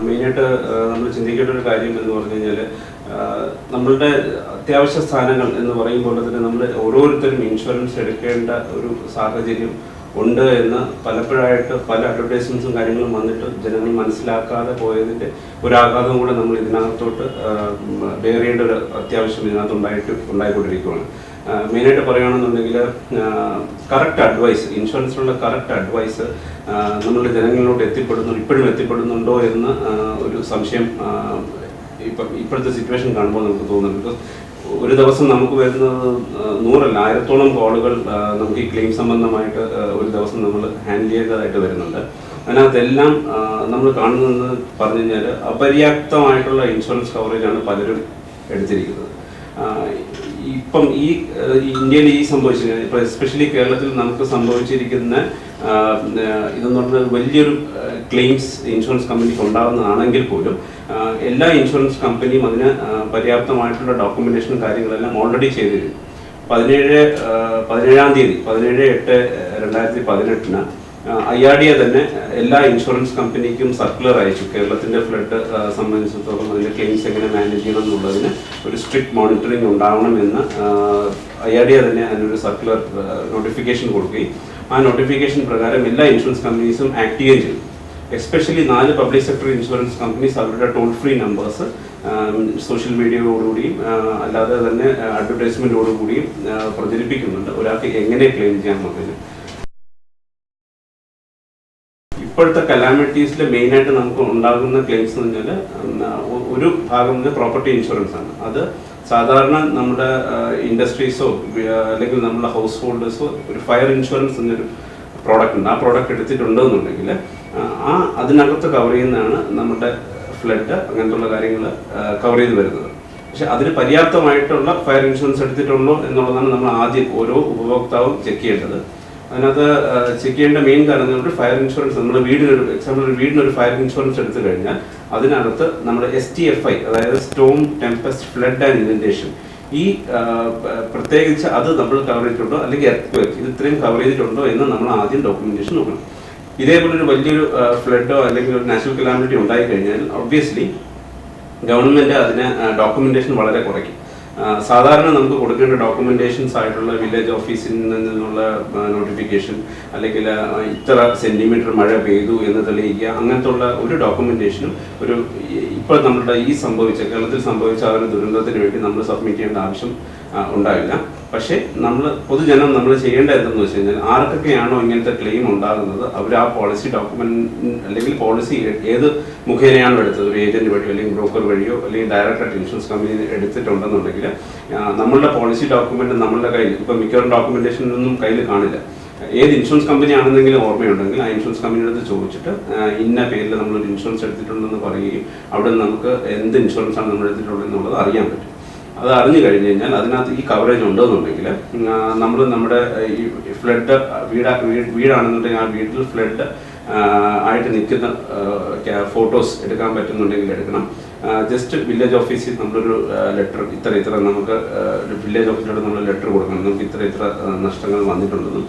മെയിനായിട്ട് നമ്മൾ ചിന്തിക്കേണ്ട ഒരു കാര്യം എന്ന് പറഞ്ഞു കഴിഞ്ഞാൽ നമ്മളുടെ അത്യാവശ്യ സ്ഥാനങ്ങൾ എന്ന് പറയുമ്പോൾ തന്നെ നമ്മൾ ഓരോരുത്തരും ഇൻഷുറൻസ് എടുക്കേണ്ട ഒരു സാഹചര്യം ഉണ്ട് എന്ന് പലപ്പോഴായിട്ട് പല അഡ്വർടൈസ്മെന്റ്സും കാര്യങ്ങളും വന്നിട്ട് ജനങ്ങൾ മനസ്സിലാക്കാതെ പോയതിന്റെ ഒരു ആഘാതം കൂടെ നമ്മൾ ഇതിനകത്തോട്ട് ബെയർ ഒരു അത്യാവശ്യം ഇതിനകത്ത് ഉണ്ടായിട്ട് ഉണ്ടായിക്കൊണ്ടിരിക്കുകയാണ് മെയിനായിട്ട് പറയുകയാണെന്നുണ്ടെങ്കിൽ കറക്റ്റ് അഡ്വൈസ് ഇൻഷുറൻസിനുള്ള കറക്റ്റ് അഡ്വൈസ് നമ്മളുടെ ജനങ്ങളിലോട്ട് എത്തിപ്പെടുന്നു ഇപ്പോഴും എത്തിപ്പെടുന്നുണ്ടോ എന്ന് ഒരു സംശയം ഇപ്പം ഇപ്പോഴത്തെ സിറ്റുവേഷൻ കാണുമ്പോൾ നമുക്ക് തോന്നുന്നു. ബിക്കോസ് ഒരു ദിവസം നമുക്ക് വരുന്നത് നൂറല്ല ആയിരത്തോളം കോളുകൾ നമുക്ക് ഈ ക്ലെയിം സംബന്ധമായിട്ട് ഒരു ദിവസം നമ്മൾ ഹാൻഡിൽ ചെയ്തതായിട്ട് വരുന്നുണ്ട്. അതിനകത്തെല്ലാം നമ്മൾ കാണുന്നതെന്ന് പറഞ്ഞു കഴിഞ്ഞാൽ അപര്യാപ്തമായിട്ടുള്ള ഇൻഷുറൻസ് കവറേജാണ് പലരും എടുത്തിരിക്കുന്നത്. ഇപ്പം ഈ ഇന്ത്യയിൽ ഈ സംഭവിച്ചിരിക്കുന്നത് ഇപ്പം എസ്പെഷ്യലി കേരളത്തിൽ നമുക്ക് സംഭവിച്ചിരിക്കുന്ന ഇതെന്ന് പറഞ്ഞാൽ വലിയൊരു ക്ലെയിംസ് ഇൻഷുറൻസ് കമ്പനിക്ക് ഉണ്ടാകുന്നതാണെങ്കിൽ പോലും എല്ലാ ഇൻഷുറൻസ് കമ്പനിയും അതിന് പര്യാപ്തമായിട്ടുള്ള ഡോക്യുമെന്റേഷനും കാര്യങ്ങളെല്ലാം ഓൾറെഡി ചെയ്തിരുന്നു. പതിനേഴ് പതിനേഴാം തീയതി പതിനേഴ് എട്ട് രണ്ടായിരത്തി പതിനെട്ടിന് ഐ ആർ ഡി എ തന്നെ എല്ലാ ഇൻഷുറൻസ് കമ്പനിക്കും സർക്കുലർ അയച്ചു. കേരളത്തിന്റെ ഫ്ലഡ് സംബന്ധിച്ചിടത്തോളം അതിന്റെ ക്ലെയിംസ് എങ്ങനെ മാനേജ് ചെയ്യണം എന്നുള്ളതിന് ഒരു സ്ട്രിക്ട് മോണിറ്ററിംഗ് ഉണ്ടാവണമെന്ന് ഐ ആർ ഡി എ തന്നെ അതിനൊരു സർക്കുലർ നോട്ടിഫിക്കേഷൻ കൊടുക്കുകയും ആ നോട്ടിഫിക്കേഷൻ പ്രകാരം എല്ലാ ഇൻഷുറൻസ് കമ്പനീസും ആക്ട് ചെയ്യുകയും ചെയ്തു. എസ്പെഷ്യലി നാല് പബ്ലിക് സെക്ടർ ഇൻഷുറൻസ് കമ്പനീസ് അവരുടെ ടോൾ ഫ്രീ നമ്പേഴ്സ് സോഷ്യൽ മീഡിയയോടുകൂടിയും അല്ലാതെ തന്നെ അഡ്വർടൈസ്മെന്റോടുകൂടിയും ആ, പ്രചരിപ്പിക്കുന്നുണ്ട്. ഒരാൾക്ക് എങ്ങനെ ക്ലെയിം ചെയ്യാൻ ഇപ്പോഴത്തെ കലാമിറ്റീസിൽ മെയിനായിട്ട് നമുക്ക് ഉണ്ടാകുന്ന ക്ലെയിംസ് എന്ന് പറഞ്ഞാൽ ഒരു ഭാഗം പ്രോപ്പർട്ടി ഇൻഷുറൻസ് ആണ്. അത് സാധാരണ നമ്മുടെ ഇൻഡസ്ട്രീസോ അല്ലെങ്കിൽ നമ്മുടെ ഹൗസ് ഹോൾഡേഴ്സോ ഒരു ഫയർ ഇൻഷുറൻസ് എന്നൊരു പ്രോഡക്റ്റ് ഉണ്ട്. ആ പ്രോഡക്റ്റ് എടുത്തിട്ടുണ്ട് എന്നുണ്ടെങ്കിൽ ആ അതിനകത്ത് കവർ ചെയ്യുന്നതാണ് നമ്മുടെ ഫ്ലഡ് അങ്ങനത്തുള്ള കാര്യങ്ങൾ കവർ ചെയ്ത് വരുന്നത്. പക്ഷെ അതിന് പര്യാപ്തമായിട്ടുള്ള ഫയർ ഇൻഷുറൻസ് എടുത്തിട്ടുണ്ടോ എന്നുള്ളതാണ് നമ്മൾ ആദ്യം ഓരോ ഉപഭോക്താവും ചെക്ക് ചെയ്യേണ്ടത്. അതിനകത്ത് ചെക്ക് ചെയ്യേണ്ട മെയിൻ കാരണം നമ്മുടെ ഫയർ ഇൻഷുറൻസ് നമ്മുടെ വീടിനൊരു എക്സാമ്പിൾ ഒരു വീടിനൊരു ഫയർ ഇൻഷുറൻസ് എടുത്തു കഴിഞ്ഞാൽ അതിനകത്ത് നമ്മുടെ എസ് ടി എഫ് ഐ അതായത് storm tempest flood and indentation ഈ പ്രത്യേകിച്ച് അത് നമ്മൾ കവർ ചെയ്തിട്ടുണ്ടോ അല്ലെങ്കിൽ എർത്ത് ഇത് ഇത്രയും കവർ ചെയ്തിട്ടുണ്ടോ എന്ന് നമ്മൾ ആദ്യം ഡോക്യുമെന്റേഷൻ നോക്കണം. ഇതേപോലെ ഒരു വലിയൊരു ഫ്ലഡോ അല്ലെങ്കിൽ ഒരു നാച്ചുറൽ കലാമിറ്റി ഉണ്ടായി കഴിഞ്ഞാൽ ഒബ്വിയസ്ലി ഗവൺമെന്റ് അതിന് ഡോക്യുമെന്റേഷൻ വളരെ കുറയ്ക്കും. സാധാരണ നമുക്ക് കൊടുക്കേണ്ട ഡോക്യുമെന്റേഷൻസ് ആയിട്ടുള്ള വില്ലേജ് ഓഫീസിൽ നിന്നുള്ള നോട്ടിഫിക്കേഷൻ അല്ലെങ്കിൽ ഇത്ര സെന്റിമീറ്റർ മഴ പെയ്തു എന്ന് തെളിയിക്കുക അങ്ങനത്തെ ഉള്ള ഒരു ഡോക്യുമെന്റേഷനും ഒരു ഇപ്പോൾ നമ്മുടെ ഈ സംഭവിച്ച കേരളത്തിൽ സംഭവിച്ച ആ ഒരു ദുരന്തത്തിന് വേണ്ടി നമ്മൾ സബ്മിറ്റ് ചെയ്യേണ്ട ആവശ്യം ഉണ്ടാവില്ല. പക്ഷേ നമ്മൾ പൊതുജനം നമ്മൾ ചെയ്യേണ്ട എന്തെന്ന് വെച്ച് കഴിഞ്ഞാൽ ആർക്കൊക്കെയാണോ ഇങ്ങനത്തെ ക്ലെയിം ഉണ്ടാകുന്നത് അവർ ആ പോളിസി ഡോക്യുമെന്റ് അല്ലെങ്കിൽ പോളിസി ഏത് മുഖേനയാണോ എടുത്തത്? ഒരു ഏജന്റ് വഴിയോ അല്ലെങ്കിൽ ബ്രോക്കർ വഴിയോ അല്ലെങ്കിൽ ഡയറക്റ്റ് ഇൻഷുറൻസ് കമ്പനി എടുത്തിട്ടുണ്ടെന്നുണ്ടെങ്കിൽ നമ്മളുടെ പോളിസി ഡോക്യുമെന്റ് നമ്മളുടെ കയ്യിൽ ഇപ്പം മിക്കവാറും ഡോക്യുമെന്റേഷനൊന്നും കയ്യിൽ കാണില്ല. ഏത് ഇൻഷുറൻസ് കമ്പനി ആണെന്നെങ്കിലും ഓർമ്മയുണ്ടെങ്കിൽ ആ ഇൻഷുറൻസ് കമ്പനിയുടെ അടുത്ത് ചോദിച്ചിട്ട് ഇന്ന പേരിൽ നമ്മളൊരു ഇൻഷുറൻസ് എടുത്തിട്ടുണ്ടെന്ന് പറയുകയും അവിടെ നമുക്ക് എന്ത് ഇൻഷുറൻസ് ആണ് നമ്മൾ എടുത്തിട്ടുള്ളത് എന്നുള്ളത് അറിയാൻ പറ്റും. അത് അറിഞ്ഞു കഴിഞ്ഞ് കഴിഞ്ഞാൽ അതിനകത്ത് ഈ കവറേജ് ഉണ്ടെന്നുണ്ടെങ്കിൽ നമ്മൾ നമ്മുടെ ഈ ഫ്ലഡ് വീടാ വീടാണെന്നുണ്ടെങ്കിൽ ആ വീട്ടിൽ ഫ്ലഡ് ആയിട്ട് നിൽക്കുന്ന ഫോട്ടോസ് എടുക്കാൻ പറ്റുന്നുണ്ടെങ്കിൽ എടുക്കണം. ജസ്റ്റ് വില്ലേജ് ഓഫീസിൽ നമ്മളൊരു ലെറ്റർ ഇത്ര ഇത്ര നമുക്ക് വില്ലേജ് ഓഫീസിലോട്ട് നമ്മൾ ലെറ്റർ കൊടുക്കണം. നമുക്ക് ഇത്ര ഇത്ര നഷ്ടങ്ങൾ വന്നിട്ടുണ്ടെന്നും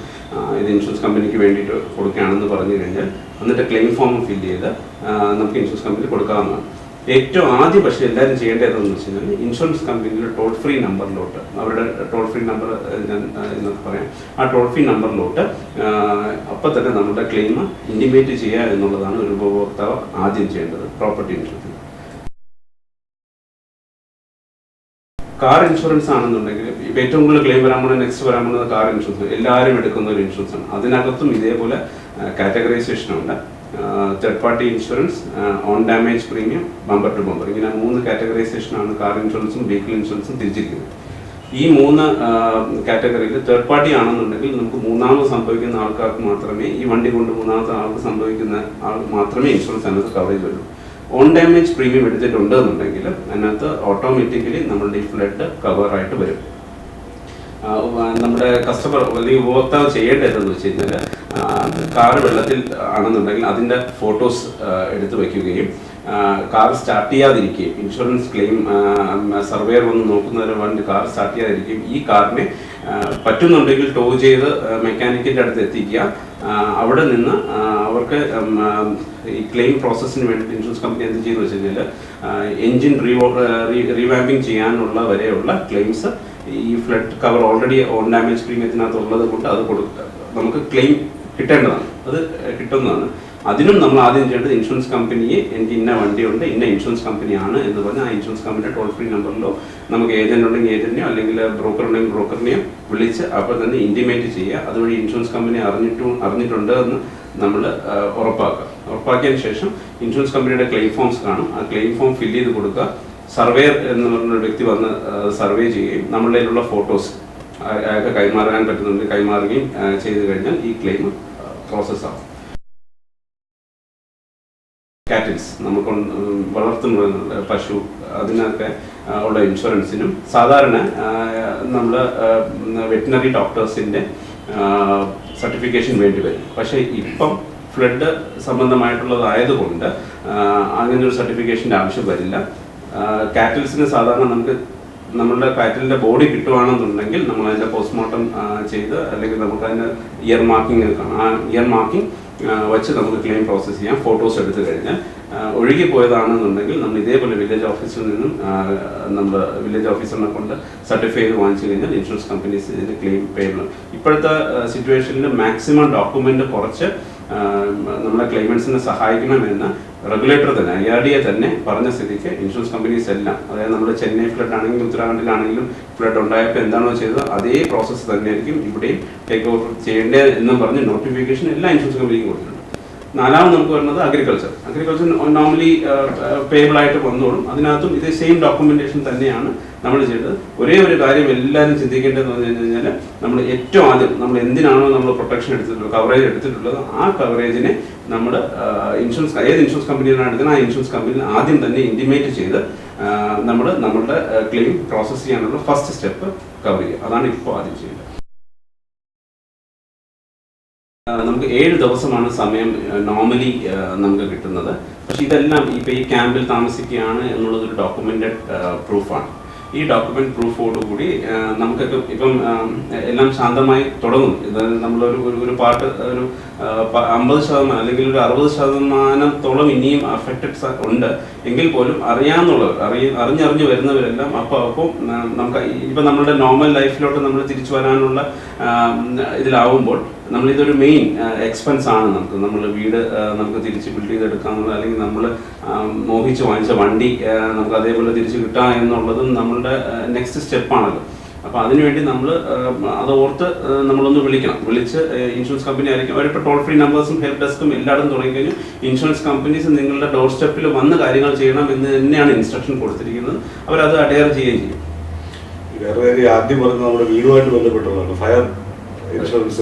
ഇത് ഇൻഷുറൻസ് കമ്പനിക്ക് വേണ്ടിയിട്ട് കൊടുക്കുകയാണെന്ന് പറഞ്ഞു കഴിഞ്ഞാൽ എന്നിട്ട് ക്ലെയിം ഫോം ഫില്ല് ചെയ്ത് നമുക്ക് ഇൻഷുറൻസ് കമ്പനി കൊടുക്കാവുന്നതാണ്. ഏറ്റവും ആദ്യം പക്ഷേ എല്ലാവരും ചെയ്യേണ്ടത് എന്താണെന്ന് വെച്ച് കഴിഞ്ഞാൽ ഇൻഷുറൻസ് കമ്പനിയുടെ ടോൾ ഫ്രീ നമ്പറിലോട്ട് അവരുടെ ടോൾ ഫ്രീ നമ്പർ ഞാൻ എന്നൊക്കെ പറയാം. ആ ടോൾ ഫ്രീ നമ്പറിലോട്ട് അപ്പം തന്നെ നമ്മുടെ ക്ലെയിം ഇന്റിമേറ്റ് ചെയ്യുക എന്നുള്ളതാണ് ഒരു ഉപഭോക്താവ് ആദ്യം ചെയ്യേണ്ടത് പ്രോപ്പർട്ടി ഇൻഷുറൻസ് കാർ ഇൻഷുറൻസ് ആണെന്നുണ്ടെങ്കിൽ ഇപ്പം ഏറ്റവും കൂടുതൽ ക്ലെയിം വരാൻ പോകുന്നത് നെക്സ്റ്റ് വരാൻ പോകുന്നത് കാർ ഇൻഷുറൻസ് എല്ലാവരും എടുക്കുന്ന ഒരു ഇൻഷുറൻസ് ആണ്. അതിനകത്തും ഇതേപോലെ കാറ്റഗറൈസേഷൻ ഉണ്ട്. Third party insurance own damage premium bumper to bumper ഇങ്ങനെ മൂന്ന് കാറ്റഗറൈസേഷനാണ് കാർ ഇൻഷുറൻസും വെഹിക്കിൾ ഇൻഷുറൻസും തിരിച്ചിരിക്കുന്നത്. ഈ മൂന്ന് കാറ്റഗറിയിൽ തേർഡ് പാർട്ടി ആണെന്നുണ്ടെങ്കിൽ നമുക്ക് മൂന്നാമത് സംഭവിക്കുന്ന ആൾക്കാർക്ക് മാത്രമേ ഈ വണ്ടി കൊണ്ട് മൂന്നാമത്തെ ആൾക്ക് സംഭവിക്കുന്ന ആൾ മാത്രമേ ഇൻഷുറൻസ് അതിനകത്ത് കവറേജ് വരൂ. ഓൺ ഡാമേജ് പ്രീമിയം എടുത്തിട്ടുണ്ട് എന്നുണ്ടെങ്കിൽ അതിനകത്ത് ഓട്ടോമാറ്റിക്കലി നമ്മളുടെ ഈ ഫ്ലഡ് കവറായിട്ട് വരും. നമ്മുടെ കസ്റ്റമർ അല്ലെങ്കിൽ ഉപഭോക്താവ് ചെയ്യേണ്ടതെന്ന് വെച്ച് കഴിഞ്ഞാൽ കാർ വെള്ളത്തിൽ ആണെന്നുണ്ടെങ്കിൽ അതിന്റെ ഫോട്ടോസ് എടുത്തു വയ്ക്കുകയും കാർ സ്റ്റാർട്ട് ചെയ്യാതിരിക്കുകയും ഇൻഷുറൻസ് ക്ലെയിം സർവേയർ വന്ന് നോക്കുന്നതിന് വേണ്ടി കാർ സ്റ്റാർട്ട് ചെയ്യാതിരിക്കുകയും ഈ കാറിനെ പറ്റുന്നുണ്ടെങ്കിൽ ടോ ചെയ്ത് മെക്കാനിക്കിന്റെ അടുത്ത് എത്തിക്കുക. അവിടെ നിന്ന് അവർക്ക് ഈ ക്ലെയിം പ്രോസസ്സിന് വേണ്ടി ഇൻഷുറൻസ് കമ്പനി എന്ത് ചെയ്യുന്നു വെച്ച് കഴിഞ്ഞാൽ എൻജിൻ റീവോ റീവാമ്പിങ് ചെയ്യാനുള്ള വരെയുള്ള ക്ലെയിംസ് ഈ flood cover already own damage പ്രീമിയത്തിനകത്ത് ഉള്ളത് കൊണ്ട് അത് കൊടുക്കുക നമുക്ക് ക്ലെയിം കിട്ടേണ്ടതാണ്. അത് കിട്ടുന്നതാണ്. അതിനും നമ്മൾ ആദ്യം ചെയ്യേണ്ടത് ഇൻഷുറൻസ് കമ്പനിയെ എനിക്ക് ഇന്ന വണ്ടിയുണ്ട് ഇന്ന ഇൻഷുറൻസ് കമ്പനിയാണ് എന്ന് പറഞ്ഞാൽ ആ ഇൻഷുറൻസ് കമ്പനിയുടെ ടോൾ ഫ്രീ നമ്പറിലോ നമുക്ക് ഏജന്റ് ഉണ്ടെങ്കിൽ ഏജന്റിനെയോ അല്ലെങ്കിൽ ബ്രോക്കർ ഉണ്ടെങ്കിൽ ബ്രോക്കറിനെയോ വിളിച്ച് അപ്പോൾ തന്നെ ഇന്റിമേറ്റ് ചെയ്യുക. അതുവഴി ഇൻഷുറൻസ് കമ്പനി അറിഞ്ഞിട്ടു അറിഞ്ഞിട്ടുണ്ട് എന്ന് നമ്മൾ ഉറപ്പാക്കുക. ഉറപ്പാക്കിയതിന് ശേഷം ഇൻഷുറൻസ് കമ്പനിയുടെ ക്ലെയിം ഫോംസ് കാണും. ആ ക്ലെയിം ഫോം ഫില്ല് ചെയ്ത് കൊടുക്കുക. സർവേയർ എന്ന് പറഞ്ഞ വ്യക്തി വന്ന് സർവേ ചെയ്യുകയും നമ്മളുടെ ഫോട്ടോസ് അയാൾക്ക് കൈമാറാൻ പറ്റുന്നുണ്ട് കൈമാറുകയും ചെയ്തു കഴിഞ്ഞാൽ ഈ ക്ലെയിം പ്രോസസ് ആണ്. കാറ്റിൽസ് നമുക്ക് വളർത്തുന്ന പശു അതിനൊക്കെ ഉള്ള ഇൻഷുറൻസിനും സാധാരണ നമ്മൾ വെറ്റിനറി ഡോക്ടേഴ്സിന്റെ സർട്ടിഫിക്കേഷൻ വേണ്ടി വരും. പക്ഷേ ഇപ്പം ഫ്ലഡ് സംബന്ധമായിട്ടുള്ളതായതുകൊണ്ട് അങ്ങനെ ഒരു സർട്ടിഫിക്കേഷന്റെ ആവശ്യം വരില്ല. കാറ്റിൽസിന് സാധാരണ നമുക്ക് നമ്മളുടെ കാറ്റിലിന്റെ ബോഡി കിട്ടുവാണെന്നുണ്ടെങ്കിൽ നമ്മൾ അതിന്റെ പോസ്റ്റ്മോർട്ടം ചെയ്ത് അല്ലെങ്കിൽ നമുക്ക് അതിന് ഇയർ മാർക്കിംഗ് കാണാം. ആ ഇയർ മാർക്കിംഗ് വെച്ച് നമുക്ക് ക്ലെയിം പ്രോസസ്സ് ചെയ്യാം. ഫോട്ടോസ് എടുത്തു കഴിഞ്ഞാൽ ഒഴുകി പോയതാണെന്നുണ്ടെങ്കിൽ നമ്മൾ ഇതേപോലെ വില്ലേജ് ഓഫീസിൽ നിന്നും നമ്മൾ വില്ലേജ് ഓഫീസറിനെ കൊണ്ട് സർട്ടിഫൈ ചെയ്ത് വാങ്ങിച്ചു കഴിഞ്ഞാൽ ഇൻഷുറൻസ് കമ്പനീസ് ഇതിന് ക്ലെയിം പേ ഇപ്പോഴത്തെ സിറ്റുവേഷനിൽ മാക്സിമം ഡോക്യുമെന്റ് കുറച്ച് നമ്മളെ ക്ലെയിമൻസിനെ സഹായിക്കണമെന്ന് റെഗുലേറ്റർ തന്നെ ഐ ആർ ഡി എ തന്നെ പറഞ്ഞ സ്ഥിതിക്ക് ഇൻഷുറൻസ് കമ്പനീസ് എല്ലാം അതായത് നമ്മുടെ ചെന്നൈ ഫ്ലഡ് ആണെങ്കിലും ഉത്തരാഖണ്ഡിലാണെങ്കിലും ഫ്ലഡ് ഉണ്ടായപ്പോൾ എന്താണോ ചെയ്തത് അതേ പ്രോസസ്സ് തന്നെയായിരിക്കും ഇവിടെയും ടേക്ക് ഓവർ ചെയ്യേണ്ടത് എന്നും പറഞ്ഞ് നോട്ടിഫിക്കേഷൻ എല്ലാ ഇൻഷുറൻസ് കമ്പനിക്കും കൊടുത്തിട്ടുണ്ട്. നാലാമത് നമുക്ക് വരുന്നത് അഗ്രികൾച്ചർ അഗ്രികൾച്ചർ നോർമലി പേബിൾ ആയിട്ട് വന്നോളും. അതിനകത്തും ഇതേ സെയിം ഡോക്യുമെന്റേഷൻ തന്നെയാണ് നമ്മൾ ചെയ്തത്. ഒരേ ഒരു കാര്യം എല്ലാവരും ചിന്തിക്കേണ്ടതെന്ന് പറഞ്ഞു കഴിഞ്ഞാൽ നമ്മൾ ഏറ്റവും ആദ്യം നമ്മൾ എന്തിനാണോ നമ്മൾ പ്രൊട്ടക്ഷൻ എടുത്തിട്ടുള്ളത് കവറേജ് എടുത്തിട്ടുള്ളത് ആ കവറേജിനെ നമ്മൾ ഇൻഷുറൻസ് ഏത് ഇൻഷുറൻസ് കമ്പനിയിലാണ് എടുക്കുന്നത് ആ ഇൻഷുറൻസ് കമ്പനിയിൽ ആദ്യം തന്നെ ഇന്റിമേറ്റ് ചെയ്ത് നമ്മൾ നമ്മളുടെ ക്ലെയിം പ്രോസസ്സ് ചെയ്യാനുള്ള ഫസ്റ്റ് സ്റ്റെപ്പ് കവർ ചെയ്യുക. അതാണ് ഇപ്പോൾ ആദ്യം ചെയ്യേണ്ടത്. നമുക്ക് ഏഴ് ദിവസമാണ് സമയം നോർമലി നമുക്ക് കിട്ടുന്നത്. പക്ഷെ ഇതെല്ലാം ഇപ്പൊ ഈ ക്യാമ്പിൽ താമസിക്കുകയാണ് എന്നുള്ളത് ഒരു ഡോക്യുമെന്റഡ് പ്രൂഫാണ് ഈ ഡോക്യുമെന്റ് പ്രൂഫോടുകൂടി കൂടി നമുക്കൊക്കെ ഇപ്പം എല്ലാം ശാന്തമായി തുടങ്ങും. ഇത് നമ്മളൊരു ഒരു പാട്ട് ഒരു അമ്പത് ശതമാനം അല്ലെങ്കിൽ ഒരു അറുപത് ശതമാനത്തോളം ഇനിയും അഫക്റ്റഡ് ഉണ്ട്. എങ്കിൽ പോലും അറിയാന്നുള്ളവർ അറിയ അറിഞ്ഞറിഞ്ഞ് വരുന്നവരെല്ലാം അപ്പോൾ അപ്പോൾ നമുക്ക് ഇപ്പൊ നമ്മളുടെ നോർമൽ ലൈഫിലോട്ട് നമ്മൾ തിരിച്ചു വരാനുള്ള ഇതിലാവുമ്പോൾ നമ്മൾ ഇതൊരു മെയിൻ എക്സ്പെൻസ് ആണ് നമുക്ക്. നമ്മൾ വീട് നമുക്ക് തിരിച്ച് ബിൽഡ് ചെയ്തെടുക്കാന്നുള്ളത് അല്ലെങ്കിൽ നമ്മൾ മോഹിച്ച് വാങ്ങിച്ച വണ്ടി നമുക്ക് അതേപോലെ തിരിച്ച് കിട്ടാം എന്നുള്ളതും നമ്മളുടെ നെക്സ്റ്റ് സ്റ്റെപ്പാണല്ലോ അപ്പോൾ അതിനുവേണ്ടി നമ്മൾ അത് ഓർത്ത് നമ്മളൊന്ന് വിളിക്കണം. വിളിച്ച് ഇൻഷുറൻസ് കമ്പനി ആയിരിക്കും. അവരിപ്പോൾ ടോൾ ഫ്രീ നമ്പേഴ്സും ഹെൽപ്പ് ഡെസ്കും എല്ലായിടും തുടങ്ങിക്കഴിഞ്ഞു ഇൻഷുറൻസ് കമ്പനീസ് നിങ്ങളുടെ ഡോർ സ്റ്റെപ്പിൽ വന്ന് കാര്യങ്ങൾ ചെയ്യണം എന്ന് തന്നെയാണ് ഇൻസ്ട്രക്ഷൻ കൊടുത്തിരിക്കുന്നത്. അവരത് അഡയർ ചെയ്യുകയും ചെയ്യും. വേറെ കാര്യം ആദ്യം പറഞ്ഞത് നമ്മുടെ വീടുമായിട്ട് ബന്ധപ്പെട്ടുള്ളതാണ്. ഫയർ ഇൻഷുറൻസ്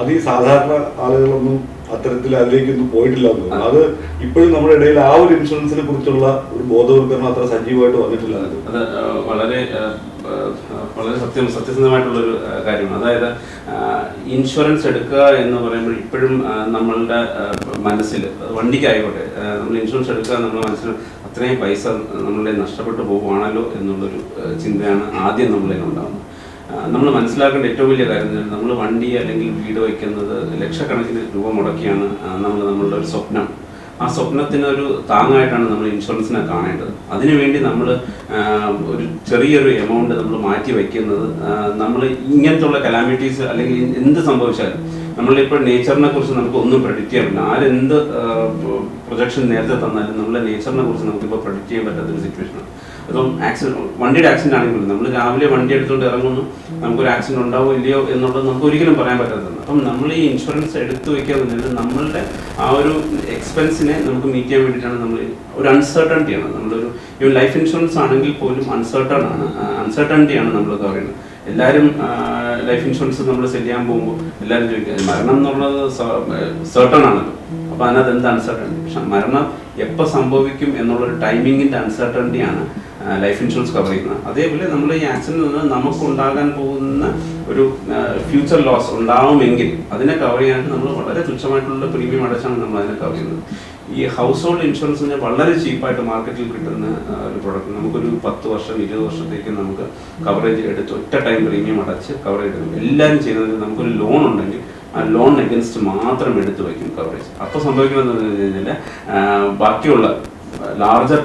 അത് ഈ സാധാരണ ആളുകളൊന്നും അത്തരത്തിൽ അതിലേക്കൊന്നും പോയിട്ടില്ല എന്ന്. അത് ഇപ്പോഴും നമ്മുടെ ഇടയിൽ ആ ഒരു ഇൻഷുറൻസിനെ കുറിച്ചുള്ള ഒരു ബോധവൽക്കരണം അത്ര സജീവമായിട്ട് വന്നിട്ടില്ല അത് വളരെ വളരെ സത്യം സത്യസന്ധമായിട്ടുള്ളൊരു കാര്യമാണ്. അതായത് ഇൻഷുറൻസ് എടുക്കുക എന്ന് പറയുമ്പോൾ ഇപ്പോഴും നമ്മളുടെ മനസ്സിൽ വണ്ടിക്കായിക്കോട്ടെ നമ്മൾ ഇൻഷുറൻസ് എടുക്കുക നമ്മുടെ മനസ്സിൽ അത്രയും പൈസ നമ്മളെ നഷ്ടപ്പെട്ടു പോകുവാണല്ലോ എന്നുള്ളൊരു ചിന്തയാണ് ആദ്യം നമ്മളിൽ ഉണ്ടാകുന്നത് നമ്മൾ മനസ്സിലാക്കേണ്ട ഏറ്റവും വലിയ കാര്യം നമ്മൾ വണ്ടി അല്ലെങ്കിൽ വീട് വയ്ക്കുന്നത് ലക്ഷക്കണക്കിന് രൂപ മുടക്കിയാണ് നമ്മൾ നമ്മളുടെ ഒരു സ്വപ്നം. ആ സ്വപ്നത്തിന് ഒരു താങ്ങായിട്ടാണ് നമ്മൾ ഇൻഷുറൻസിനെ കാണേണ്ടത്. അതിനുവേണ്ടി നമ്മൾ ഒരു ചെറിയൊരു എമൗണ്ട് നമ്മൾ മാറ്റി വയ്ക്കുന്നത് നമ്മൾ ഇങ്ങനത്തുള്ള കലാമിറ്റീസ് അല്ലെങ്കിൽ എന്ത് സംഭവിച്ചാലും നമ്മളിപ്പോൾ നേച്ചറിനെ കുറിച്ച് നമുക്ക് ഒന്നും പ്രൊഡിക്റ്റ് ചെയ്യാൻ പറ്റില്ല. ആരെന്ത് പ്രൊജക്ഷൻ നേരത്തെ തന്നാലും നമ്മളെ നേച്ചറിനെ കുറിച്ച് നമുക്കിപ്പോൾ പ്രൊഡിക്റ്റ് ചെയ്യാൻ പറ്റാത്തൊരു സിറ്റുവേഷനാണ് അപ്പം ആക്സിഡന്റ് വണ്ടിയുടെ ആക്സിഡന്റ് ആണെങ്കിലും നമ്മൾ രാവിലെ വണ്ടി എടുത്തുകൊണ്ട് ഇറങ്ങുന്നു. നമുക്കൊരു ആക്സിഡന്റ് ഉണ്ടാവോ ഇല്ലയോ എന്നുള്ളത് നമുക്ക് ഒരിക്കലും പറയാൻ പറ്റാത്തതാണ്. അപ്പം നമ്മൾ ഈ ഇൻഷുറൻസ് എടുത്തു എന്നുള്ളത് നമ്മളുടെ ആ ഒരു എക്സ്പെൻസിനെ നമുക്ക് മീറ്റ് ചെയ്യാൻ വേണ്ടിയിട്ടാണ് നമ്മൾ ഒരു അൺസർട്ടണിറ്റിയാണ് നമ്മളൊരു ഈ ലൈഫ് ഇൻഷുറൻസ് ആണെങ്കിൽ പോലും അൺസർട്ടൺ ആണ്. അൺസർട്ടണിറ്റിയാണ് നമ്മൾ പറയുന്നത്. എല്ലാവരും ലൈഫ് ഇൻഷുറൻസ് നമ്മൾ സെൽ ചെയ്യാൻ പോകുമ്പോൾ എല്ലാവരും ചോദിക്കുക മരണം എന്നുള്ളത് സെർട്ടൺ ആണല്ലോ അപ്പോൾ അതിനകത്ത് എന്ത് അൺസർട്ടണിറ്റി പക്ഷെ മരണം എപ്പോൾ സംഭവിക്കും എന്നുള്ളൊരു ടൈമിങ്ങിന്റെ അൺസർട്ടണിറ്റിയാണ് ലൈഫ് ഇൻഷുറൻസ് കവർ ചെയ്യുന്നത്. അതേപോലെ നമ്മൾ ഈ ആക്സിഡന്റ് നിന്ന് നമുക്ക് ഉണ്ടാകാൻ പോകുന്ന ഒരു ഫ്യൂച്ചർ ലോസ് ഉണ്ടാവുമെങ്കിൽ അതിനെ കവർ ചെയ്യാനായിട്ട് നമ്മൾ വളരെ തുച്ഛമായിട്ടുള്ള പ്രീമിയം അടച്ചാണ് നമ്മൾ അതിനെ കവർ ചെയ്യുന്നത്. ഈ ഹൗസ് ഹോൾഡ് ഇൻഷുറൻസിന് വളരെ ചീപ്പായിട്ട് മാർക്കറ്റിൽ കിട്ടുന്ന ഒരു പ്രോഡക്റ്റ് നമുക്കൊരു പത്ത് വർഷം ഇരുപത് വർഷത്തേക്ക് നമുക്ക് കവറേജ് എടുത്ത് ഒറ്റ ടൈം പ്രീമിയം അടച്ച് കവർ എടുക്കും എല്ലാവരും ചെയ്യുന്നത് നമുക്കൊരു ലോൺ ഉണ്ടെങ്കിൽ ആ ലോൺ അഗൻസ്റ്റ് മാത്രം എടുത്ത് വയ്ക്കും കവറേജ് അപ്പോൾ സംഭവിക്കുന്നത് പറഞ്ഞു കഴിഞ്ഞാൽ ബാക്കിയുള്ള ലാർജർ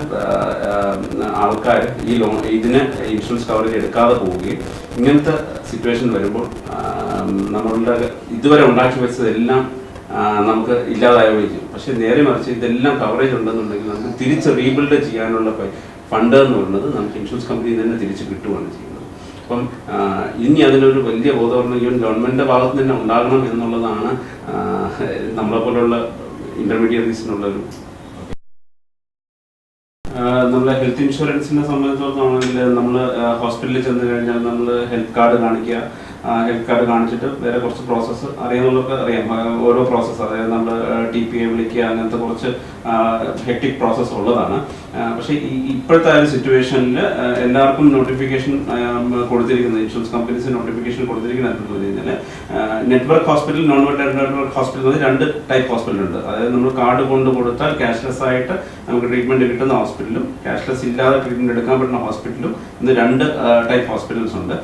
ആൾക്കാർ ഈ ലോൺ ഇതിന് ഇൻഷുറൻസ് കവറേജ് എടുക്കാതെ പോവുകയും ഇങ്ങനത്തെ സിറ്റുവേഷൻ വരുമ്പോൾ നമ്മളുടെ ഇതുവരെ ഉണ്ടാക്കി വെച്ചതെല്ലാം നമുക്ക് ഇല്ലാതാവുകയും ചെയ്യും. പക്ഷേ നേരെ മറിച്ച് ഇതെല്ലാം കവറേജ് ഉണ്ടെന്നുണ്ടെങ്കിൽ നമുക്ക് തിരിച്ച് റീബിൽഡ് ചെയ്യാനുള്ള ഫണ്ട് എന്ന് പറയുന്നത് നമുക്ക് ഇൻഷുറൻസ് കമ്പനി തന്നെ തിരിച്ച് കിട്ടുകയാണ് ചെയ്യുന്നത്. അപ്പം ഇനി അതിനൊരു വലിയ ബോധവരണം ഈ ഗവൺമെന്റിന്റെ ഭാഗത്ത് തന്നെ ഉണ്ടാകണം എന്നുള്ളതാണ് നമ്മളെപ്പോലുള്ള നമ്മളെ പോലുള്ള ഇന്റർമീഡിയറീസിനുള്ള ഒരു നമ്മളെ ഹെൽത്ത് ഇൻഷുറൻസിനെ സംബന്ധിച്ചിടത്തോളാണെങ്കിൽ നമ്മൾ ഹോസ്പിറ്റലിൽ ചെന്ന് കഴിഞ്ഞാൽ നമ്മൾ ഹെൽത്ത് കാർഡ് കാണിക്കുക. ഹെൽത്ത് കാർഡ് കാണിച്ചിട്ട് വേറെ കുറച്ച് പ്രോസസ്സ് അറിയാവുന്നവർക്ക് അറിയാം. ഓരോ പ്രോസസ്സ് അതായത് നമ്മൾ ടി പി എ വിളിക്കുക അങ്ങനത്തെ കുറച്ച് ഹെക്ടിക് പ്രോസസ്സ് ഉള്ളതാണ്. പക്ഷേ ഈ ഇപ്പോഴത്തെ ഒരു സിറ്റുവേഷനിൽ എല്ലാവർക്കും നോട്ടിഫിക്കേഷൻ കൊടുത്തിരിക്കുന്നത് ഇൻഷുറൻസ് കമ്പനീസ് നോട്ടിഫിക്കേഷൻ കൊടുത്തിരിക്കുന്നത് എന്ന് പറഞ്ഞു കഴിഞ്ഞാൽ network hospital non network hospital എന്ന് രണ്ട് ടൈപ്പ് ഹോസ്പിറ്റൽ ഉണ്ട്. അതായത് നമ്മൾ കാർഡ് കൊണ്ട് കൊടുത്താൽ ക്യാഷ്ലെസ് ആയിട്ട് നമുക്ക് ട്രീറ്റ്മെന്റ് കിട്ടുന്ന ഹോസ്പിറ്റലും ക്യാഷ്ലെസ് ഇല്ലാതെ ട്രീറ്റ്മെന്റ് എടുക്കാൻ പറ്റുന്ന ഹോസ്പിറ്റലും ഇന്ന് രണ്ട് ടൈപ്പ് ഹോസ്പിറ്റൽസ് ഉണ്ട്.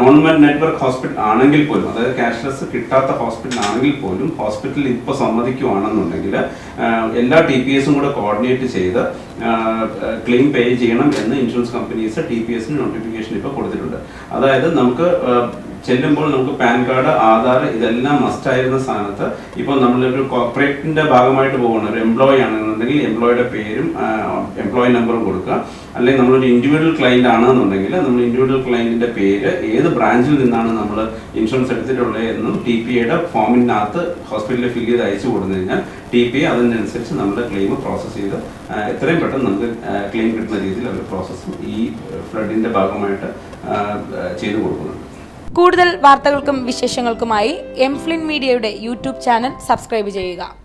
നോൺ നെറ്റ്വർക്ക് ഹോസ്പിറ്റൽ ആണെങ്കിൽ പോലും അതായത് ക്യാഷ്ലെസ് കിട്ടാത്ത ഹോസ്പിറ്റൽ ആണെങ്കിൽ പോലും ഹോസ്പിറ്റലിൽ ഇപ്പോൾ സമ്മതിക്കുവാണെന്നുണ്ടെങ്കിൽ എല്ലാ ടി പി എസും കൂടെ കോർഡിനേറ്റ് ചെയ്ത് ക്ലെയിം പേ ചെയ്യണം എന്ന് ഇൻഷുറൻസ് കമ്പനീസ് ടി പി എസിന് നോട്ടിഫിക്കേഷൻ ഇപ്പോൾ കൊടുത്തിട്ടുണ്ട്. അതായത് നമുക്ക് ചെല്ലുമ്പോൾ നമുക്ക് പാൻ കാർഡ് ആധാർ ഇതെല്ലാം മസ്റ്റ് ആയിരുന്ന സ്ഥാനത്ത് ഇപ്പോൾ നമ്മളൊരു കോർപ്പറേറ്റിന്റെ ഭാഗമായിട്ട് പോകുന്ന ഒരു എംപ്ലോയി ആണെന്നുണ്ടെങ്കിൽ എംപ്ലോയിയുടെ പേരും എംപ്ലോയി നമ്പറും കൊടുക്കുക. അല്ലെങ്കിൽ നമ്മളൊരു ഇൻഡിവിജ്വൽ ക്ലയന്റ് ആണെന്നുണ്ടെങ്കിൽ നമ്മൾ ഇൻഡിവിജ്വൽ ക്ലയന്റിന്റെ പേര് ഏത് ബ്രാഞ്ചിൽ നിന്നാണ് നമ്മൾ ഇൻഷുറൻസ് എടുത്തിട്ടുള്ളത് എന്നും ടി പി ഐയുടെ ഫോമിനകത്ത് ഹോസ്പിറ്റലിൽ ഫിൽ ചെയ്ത് അയച്ചു കൊടുത്തു കഴിഞ്ഞാൽ ടി പി അതിനനുസരിച്ച് നമ്മുടെ ക്ലെയിം പ്രോസസ്സ് ചെയ്ത് എത്രയും പെട്ടെന്ന് നമുക്ക് ക്ലെയിം കിട്ടുന്ന രീതിയിൽ അവർ പ്രോസസ്സും ഈ ഫ്ലഡിന്റെ ഭാഗമായിട്ട് ചെയ്തു കൊടുക്കുന്നുണ്ട്. കൂടുതൽ വാർത്തകൾക്കും വിശേഷങ്ങൾക്കുമായി എംഫ്ലിൻ മീഡിയയുടെ യൂട്യൂബ് ചാനൽ സബ്സ്ക്രൈബ് ചെയ്യുക.